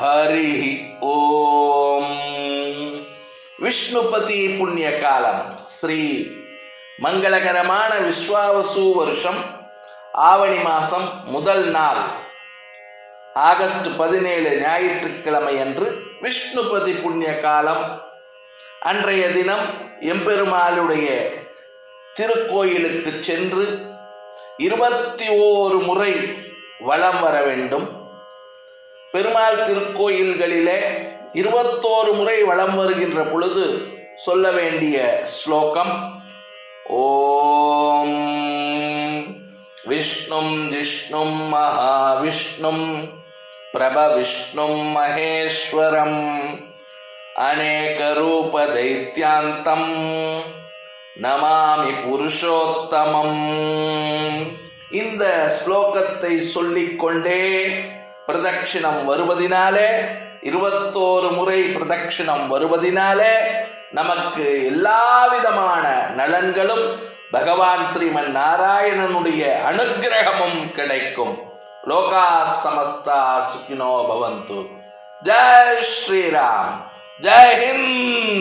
ஹரி ஓம். விஷ்ணுபதி புண்ணிய காலம். ஸ்ரீ மங்களகரமான விஸ்வாவசு வருஷம் ஆவணி மாதம் முதல் நாள். ஆகஸ்ட் பதினேழு ஞாயிற்றுக்கிழமை அன்று விஷ்ணுபதி புண்ணிய காலம். அன்றைய தினம் எம்பெருமாளுடைய திருக்கோயிலுக்கு சென்று இருபத்தி ஓரு முறை வளம் வர வேண்டும். பெருமாள் திருக்கோயில்களிலே இருபத்தோரு முறை வலம் வருகின்ற பொழுது சொல்ல வேண்டிய ஸ்லோகம். ஓம் விஷ்ணும் ஜிஷ்ணும் மகாவிஷ்ணும் பிரபவிஷ்ணும் மகேஸ்வரம் அநேகரூபதைத்யாந்தம் நமாமி புருஷோத்தமம். இந்த ஸ்லோகத்தை சொல்லிக்கொண்டே பிரதட்சிணம் வருவதினாலே இருபத்தோரு முறை பிரதட்சிணம் வருவதினாலே நமக்கு எல்லா விதமான நலன்களும் பகவான் ஸ்ரீமன் நாராயணனுடைய அனுக்கிரகமும் கிடைக்கும். லோகா சமஸ்தா சுகினோ பவந்து. ஜெய் ஸ்ரீராம். ஜெய் ஹிந்த்.